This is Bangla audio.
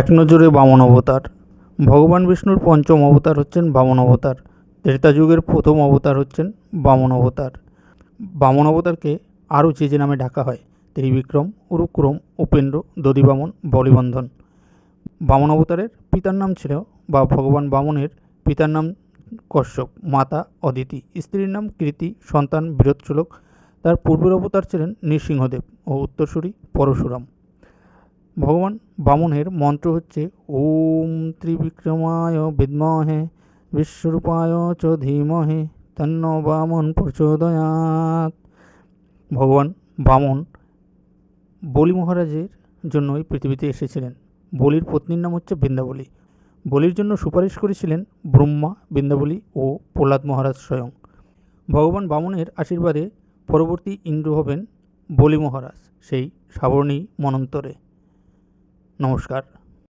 এক নজরে বামন অবতার। ভগবান বিষ্ণুর পঞ্চম অবতার হচ্ছেন বামন অবতার। ত্রেতা যুগের প্রথম অবতার হচ্ছেন বামন অবতার। বামন অবতারকে আরও যে যে নামে ডাকা হয়, ত্রিবিক্রম, উরুক্রম, উপেন্দ্র, দধিবামন, বলিবন্ধন। বামন অবতারের পিতার নাম ছিল বা ভগবান বামনের পিতার নাম কশ্যপ, মাতা অদিতি, স্ত্রীর নাম কৃতি, সন্তান বীরোৎসলক তার পূর্বের অবতার ছিলেন নৃসিংহদেব ও উত্তরসূরি পরশুরাম। ভগবান বামনের মন্ত্র হচ্ছে, ওম ত্রিবিক্রমায় বিদ্মহে, বিশ্বরূপায় চ ধীমহে, তন্ন বামন প্রচোদয়াৎ। ভগবান বামন বলি মহারাজের জন্য এই পৃথিবীতে এসেছিলেন। বলির পত্নীর নাম হচ্ছে বৃন্দাবলী। বলির জন্য সুপারিশ করেছিলেন ব্রহ্মা, বৃন্দাবলী ও প্রহ্লাদ মহারাজ স্বয়ং। ভগবান বামনের আশীর্বাদে পরবর্তী ইন্দ্র হবেন বলি মহারাজ, সেই সাবর্ণী মনন্তরে। নমস্কার